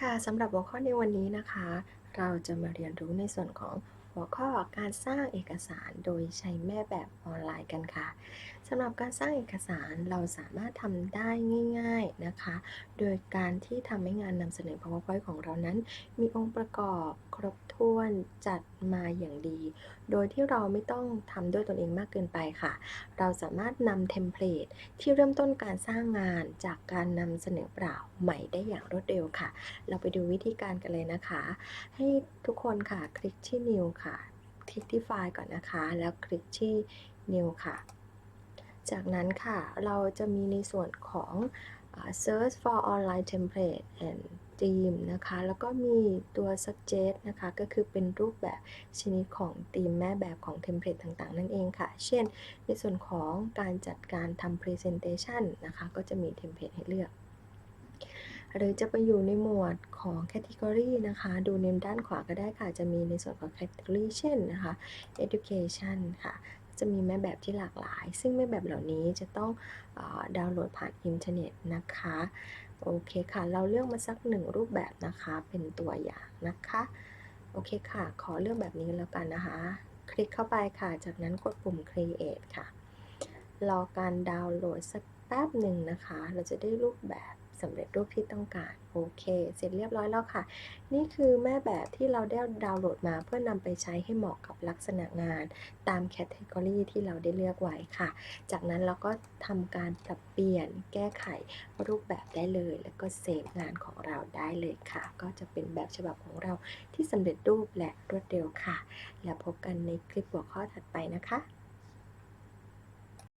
ค่ะสำหรับหัวข้อในวันนี้นะคะ เราจะมาเรียนรู้ในส่วนของ หัวข้อการสร้างเอกสารโดยใช้แม่แบบออนไลน์กันค่ะสำหรับการสร้างเอกสารเราสามารถทำได้ง่ายๆนะคะ โดยการที่ทำให้งานนำเสนอ PowerPoint ของเรานั้น มีองค์ประกอบครบถ้วนจัดมาอย่างดี โดยที่เราไม่ต้องทำด้วยตนเองมากเกินไปค่ะ เราสามารถนำเทมเพลตที่เริ่มต้นการสร้างงานจากการนำเสนอเปล่าใหม่ได้อย่างรวดเร็วค่ะ เราไปดูวิธีการกันเลยนะคะ ให้ทุกคนค่ะคลิกที่ New ค่ะ คลิกที่ไฟล์ก่อนนะคะ แล้วคลิกที่ New ค่ะ จากนั้นค่ะ เราจะมีในส่วนของ search for online template and theme นะคะ แล้วก็มีตัว suggest นะคะ ก็คือเป็นรูปแบบชนิดของธีมแม่แบบของเทมเพลตต่างๆ นั่นเองค่ะ เช่น ในส่วนของการจัดการทำ presentation นะคะ ก็จะมีเทมเพลตให้เลือก หรือจะไปอยู่ในหมวดของ category นะคะ ดูในด้านขวาก็ได้ค่ะ จะมีในส่วนของ category เช่นนะคะ education ค่ะ จะมีแม่แบบที่หลากหลาย ซึ่งแม่แบบเหล่านี้จะต้องออดาวน์โหลดผ่านอินเทอร์เน็ตนะคะ โอเคค่ะ เราเลือกมาสักหนึ่งรูปแบบนะคะ เป็นตัวอย่างนะคะ โอเคค่ะ ขอเลือกแบบนี้แล้วกันนะคะ คลิกเข้าไปค่ะ จากนั้นกดปุ่ม create ค่ะ รอการดาวน์โหลดสักแป๊บหนึ่งนะคะ เราจะได้รูปแบบ สำเร็จรูปที่ต้องการโอเค เสร็จเรียบร้อยแล้วค่ะ นี่คือแม่แบบที่เราได้ดาวน์โหลดมาเพื่อนำไปใช้ให้เหมาะกับลักษณะงาน ตามแคตตากรีที่เราได้เลือกไว้ค่ะ จากนั้นเราก็ทำการปรับเปลี่ยนแก้ไขรูปแบบได้เลย แล้วก็เซฟงานของเราได้เลยค่ะ ก็จะเป็นแบบฉบับของเราที่สำเร็จรูปและรวดเร็วค่ะ แล้วพบกันในคลิปหัวข้อถัดไปนะคะ